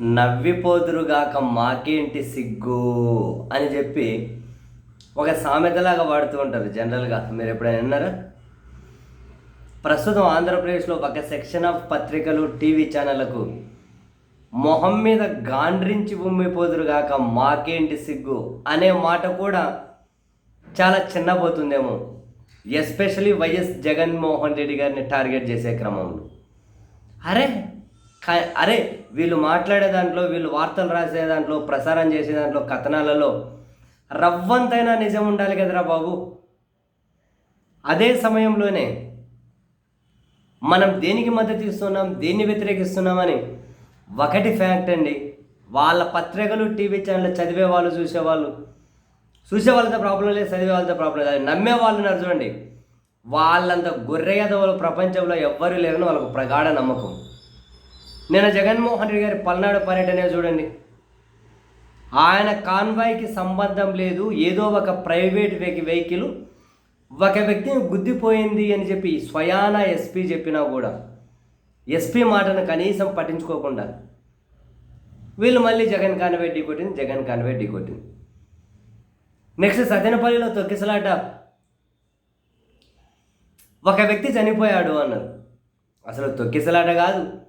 నవ్విపోదురుగాక మాకేంటి సిగ్గు అని చెప్పి ఒక సామెతలాగా వాడుతూ ఉంటారు జనరల్గా. మీరు ఎప్పుడైనా విన్నారా? ప్రస్తుతం ఆంధ్రప్రదేశ్లో ఒక సెక్షన్ ఆఫ్ పత్రికలు టీవీ ఛానళ్ళకు మొహం మీద గాండ్రించి ఉమ్మిపోదురుగాక మాకేంటి సిగ్గు అనే మాట కూడా చాలా చిన్నపోతుందేమో ఎస్పెషలీ వైఎస్ జగన్మోహన్ రెడ్డి గారిని టార్గెట్ చేసే క్రమంలో. అరే అరే వీళ్ళు మాట్లాడే దాంట్లో వీళ్ళు వార్తలు రాసే దాంట్లో ప్రసారం చేసే దాంట్లో కథనాలలో రవ్వంతైనా నిజం ఉండాలి కదరా బాబు. అదే సమయంలోనే మనం దేనికి మద్దతు ఇస్తున్నాం దేన్ని వ్యతిరేకిస్తున్నామని ఒకటి ఫ్యాక్ట్ అండి. వాళ్ళ పత్రికలు టీవీ ఛానల్ చదివే వాళ్ళు చూసేవాళ్ళు చూసే వాళ్ళతో ప్రాబ్లం లేదు చదివే వాళ్ళతో ప్రాబ్లం లేదు. నమ్మే వాళ్ళు ఉన్నారు చూడండి. వాళ్ళంత గొర్రెయదవులు ప్రపంచంలో ఎవ్వరూ లేరని వాళ్ళకు ప్రగాఢ నమ్మకం. నేను జగన్మోహన్ రెడ్డి గారి పల్నాడు పర్యటనే చూడండి. ఆయన కాన్వాయ్కి సంబంధం లేదు. ఏదో ఒక ప్రైవేట్ వెహికల్ ఒక వ్యక్తిని గుద్దిపోయింది అని చెప్పి స్వయాన ఎస్పీ చెప్పినా కూడా ఎస్పీ మాటను కనీసం పట్టించుకోకుండా వీళ్ళు మళ్ళీ జగన్ కాన్వే ఢీ కొట్టింది జగన్ కాన్వే ఢీ కొట్టింది నెక్స్ట్ సత్యనపల్లిలో తొక్కిసలాట. ఒక వ్యక్తి చనిపోయాడు అన్నారు. అసలు తొక్కిసలాట కాదు.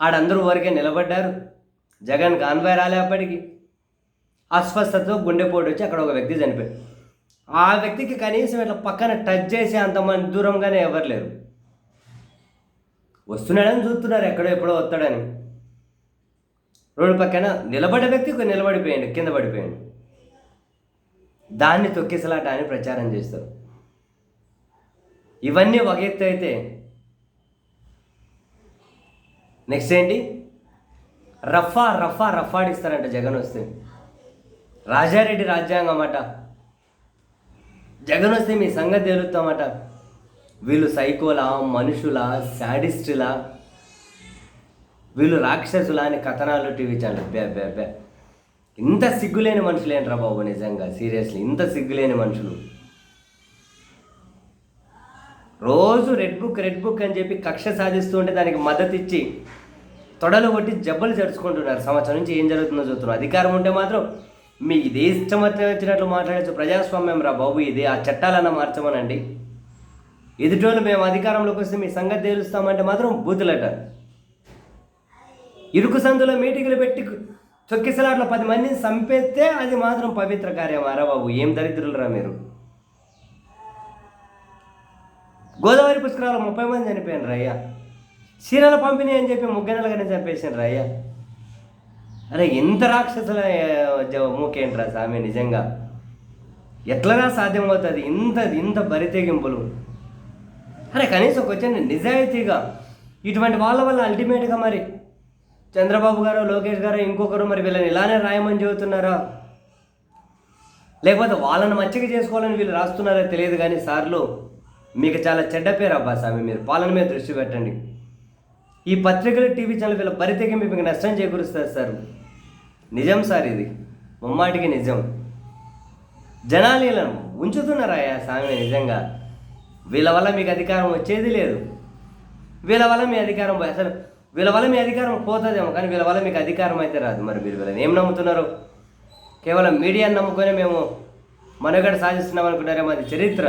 ఆడందరూ వరకే నిలబడ్డారు. జగన్ కాన్వాయ్ అప్పటికి. అస్వస్థతతో గుండెపోటు వచ్చి అక్కడ ఒక వ్యక్తి చనిపోయాడు. ఆ వ్యక్తికి కనీసం ఇట్లా పక్కన టచ్ చేసే అంతమంది దూరంగానే ఎవరు లేరు. వస్తున్నాడని చూస్తున్నారు ఎక్కడో ఎప్పుడో వస్తాడని. రోడ్డు పక్కన నిలబడ్డ వ్యక్తి నిలబడిపోయాడు కింద పడిపోయాడు. దాన్ని తొక్కిసలాట అని ప్రచారం చేస్తారు. ఇవన్నీ ఒక ఎత్తు అయితే నెక్స్ట్ ఏంటి? రఫా రఫా రఫాడిస్తారంట జగన్ వస్తే. రాజారెడ్డి రాజ్యాంగం అట. జగన్ వస్తే మీ సంగతి తేలుతామట. వీళ్ళు సైకోలా మనుషుల శాడిస్టులా. వీళ్ళు రాక్షసులా అని కథనాలు టీవీ ఛానల్. బే బే బే. ఇంత సిగ్గులేని మనుషులు ఏంట్రా బాబు నిజంగా? సీరియస్లీ ఇంత సిగ్గులేని మనుషులు. రోజు రెడ్ బుక్ రెడ్ బుక్ అని చెప్పి కక్ష సాధిస్తూ ఉంటే దానికి మద్దతు ఇచ్చి తొడలు కొట్టి జబ్బలు జరుచుకుంటున్నారు సంవత్సరం నుంచి ఏం జరుగుతుందో చూస్తున్నారు. అధికారం ఉంటే మాత్రం మీకు ఇదే ఇష్టం వచ్చినట్లు మాట్లాడచ్చు. ప్రజాస్వామ్యం రా బాబు ఇది ఆ చట్టాలన్నా మార్చమనండి. ఎదుటోళ్ళు మేము అధికారంలోకి వస్తే మీ సంగతి తేలుస్తామంటే మాత్రం బూతులట. ఇరుకు సందులో మీటింగులు పెట్టి చొక్కిసలాట్లో పది మందిని చంపేస్తే అది మాత్రం పవిత్ర కార్యం అరా బాబు? ఏం దరిద్రులరా మీరు? గోదావరి పుష్కరాలు ముప్పై మంది చనిపోయాను రయ్యా చీరల పంపిణీ అని చెప్పి ముగ్గనలుగానే చంపేసాను రయ్యా అరే ఎంత రాక్షసుల మూకేంట్రా సామె నిజంగా? ఎట్లగా సాధ్యమవుతుంది? ఇంత ఇంత బరితెగింపులు. అరే కనీసం కొంచెం నిజాయితీగా ఇటువంటి వాళ్ళ వల్ల అల్టిమేట్గా మరి చంద్రబాబు గారు లోకేష్ గారు ఇంకొకరు మరి వీళ్ళని ఇలానే రాయమని చెబుతున్నారా? లేకపోతే వాళ్ళని మచ్చిక చేసుకోవాలని వీళ్ళు రాస్తున్నారో తెలియదు కానీ సార్లు మీకు చాలా చెడ్డ పేరు అబ్బా స్వామి మీరు పాలన మీద దృష్టి పెట్టండి. ఈ పత్రికలు టీవీ ఛానల్ వీళ్ళ పరితెగింపు మీకు నష్టం చేకూరుస్తారు సార్. నిజం సార్ ఇది. ముమ్మాటికి నిజం. జనాలు వీళ్ళను ఉంచుతున్నారాయా స్వామి నిజంగా? వీళ్ళ వల్ల మీకు అధికారం వచ్చేది లేదు. వీళ్ళ వల్ల మీ అధికారం అసలు వీళ్ళ వల్ల మీ అధికారం పోతుందేమో కానీ వీళ్ళ వల్ల మీకు అధికారం అయితే రాదు. మరి మీరు వీళ్ళని ఏం నమ్ముతున్నారు? కేవలం మీడియాని నమ్ముకొని మేము మనుగడ సాధిస్తున్నాం అనుకున్నారేమో అది చరిత్ర.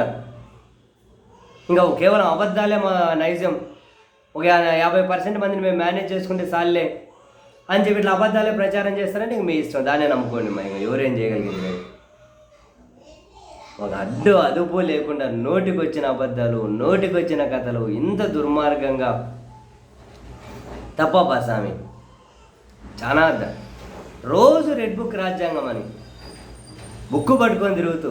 ఇంకా కేవలం అబద్ధాలే మా నైజం. ఒక యాభై పర్సెంట్ మందిని మేము మేనేజ్ చేసుకుంటే సాల్లే అని చెప్పి ఇట్లా అబద్ధాలే ప్రచారం చేస్తారంటే ఇంక మీ ఇష్టం. దాన్నే నమ్ముకోండి మరి ఇంకా ఎవరేం చేయగలిగింది ఒక అడ్డు అదుపు లేకుండా నోటికొచ్చిన అబద్ధాలు నోటికొచ్చిన కథలు ఇంత దుర్మార్గంగా తప్ప స్వామి చాలా రోజు రెడ్ బుక్ రాజ్యాంగం అని. బుక్కు పట్టుకొని తిరుగుతూ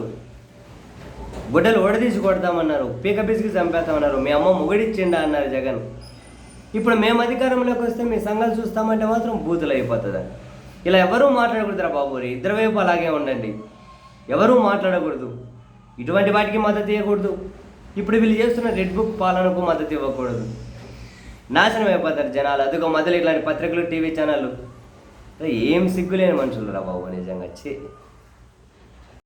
గుడ్డలు ఓడదీసి కొడతామన్నారు పీక పిసికి చంపేస్తామన్నారు మీ అమ్మ మొగుడిచ్చిండా అన్నారు జగన్. ఇప్పుడు మేము అధికారంలోకి వస్తే మీ సంఘాలు చూస్తామంటే మాత్రం బూతులు అయిపోతుంది ఇలా ఎవరూ మాట్లాడకూడదురా బాబు రే ఇద్దరు వైపు అలాగే ఉండండి. ఎవరూ మాట్లాడకూడదు. ఇటువంటి వాటికి మద్దతు ఇవ్వకూడదు ఇప్పుడు వీళ్ళు చేస్తున్న రెడ్ బుక్ పాలనకు మద్దతు ఇవ్వకూడదు. నాశనం అయిపోతారు జనాలు. అదిగో మొదలు ఇట్లాంటి పత్రికలు టీవీ ఛానళ్ళు. ఏం సిగ్గులేని మనుషులు రా బాబు నిజంగా. చే